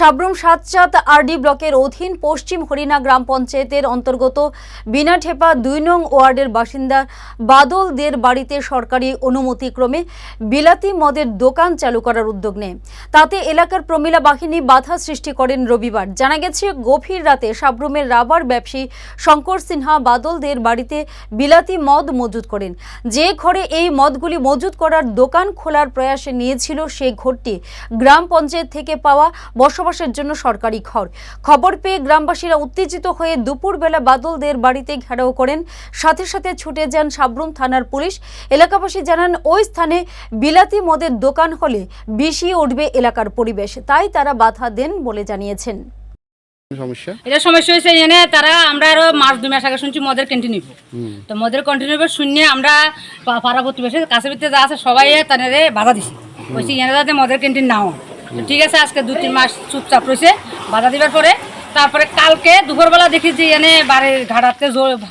Sabroom Satchand RD ব্লকের অধীন পশ্চিম হরিণা গ্রাম পঞ্চায়েতের অন্তর্গত বিনাঠেপা দুই নং ওয়ার্ডের বাসিন্দা বাদল দের বাড়িতে সরকারি অনুমতিক্রমে বিলাতি মদের দোকান চালু করার উদ্যোগ নেয়। তাতে এলাকার প্রমিলা বাহিনী বাধা সৃষ্টি করেন রবিবার। জানা গেছে, গভীর রাতে সাবরুমের রাবার ব্যবসায়ী শঙ্কর সিনহা বাদল দের বাড়িতে বিলাতি মদ মজুত করেন। যে ঘরে এই মদগুলি মজুত করার দোকান খোলার প্রয়াসে নিয়েছিল সেই ঘরটি। গ্রাম পঞ্চায়েত থেকে পাওয়া বসবাসের জন্য সরকারি ঘর। খবর পেয়ে গ্রামবাসীরা উত্তেজিত হয়ে দুপুরবেলা বাদলদের বাড়িতে ঘেরাও করেন। সাথে সাথে ছুটে যান সাবরুম থানার পুলিশ। এলাকাবাসী জানান ওই স্থানে বিলাতি মদের দোকান হলে বিষিয়ে উঠবে এলাকার পরিবেশ। তাই তারা বাধা দেন বলে জানিয়েছেন। সমস্যা? এটা সমস্যা হয়েছে এনে তারা আমরা আরও মাস দুই মাস আগে শুনছি মদের ক্যান্টিন তো মদের শুনে আমরা পা- পাড়া প্রতিবেশী কাছে ভিতরে যা আছে সবাই তাদের বাধা দিছি। বলছি এনে যাতে মদের ক্যান্টিন নাও। তো ঠিক আছে আজকে দু তিন মাস চুপচাপ রয়েছে বাধা দিবার পরে। তারপরে কালকে দুপুরবেলা দেখি যে এনে বাড়ির ঘাটাতে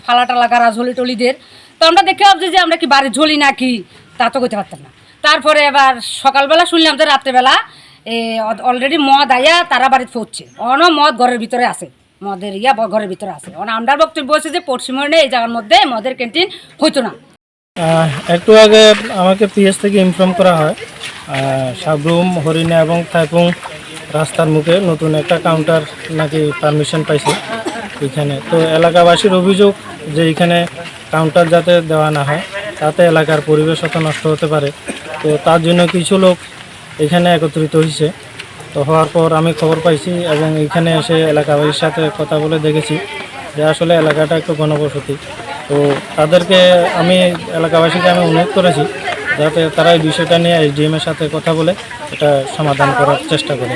ফালা টালা গাড়া ঝলি টলিদের। তো আমরা দেখে ভাবছি যে আমরা কি বাড়ির ঝলি নাকি তা তো করতে পারতাম না। তারপরে এবার সকালবেলা শুনলাম যে রাত্রেবেলা এ অলরেডি মদ আইয়া তারা বাড়িতে পড়ছে অন মদ ঘরের ভিতরে আছে। মদের ইয়া ঘরের ভিতরে আছে। অন আমরা বক্তব্য হচ্ছে যে পশ্চিমবঙ্গে এই জায়গার মধ্যে মদের ক্যান্টিন হইতো না। একটু আগে আমাকে পিএস থেকে ইনফর্ম করা হয় সাবরুম, হরিণা এবং থাইপুং রাস্তার মুখে নতুন একটা কাউন্টার নাকি পারমিশন পাইছে এখানে। তো এলাকাবাসীর অভিযোগ যে এখানে কাউন্টার যাতে দেওয়া না হয়, তাতে এলাকার পরিবেশ অত নষ্ট হতে পারে। তো তার জন্য কিছু লোক এখানে একত্রিত হয়েছে তো হওয়ার পর আমি খবর পাইছি এবং এখানে এসে এলাকাবাসীর সাথে কথা বলে দেখেছি যে আসলে এলাকাটা একটু ঘনবসতি। তো তাদেরকে আমি, এলাকাবাসীকে আমি অনুরোধ করেছি যাতে তারা এই বিষয়টা নিয়ে এসডিএমের সাথে কথা বলে এটা সমাধান করার চেষ্টা করে।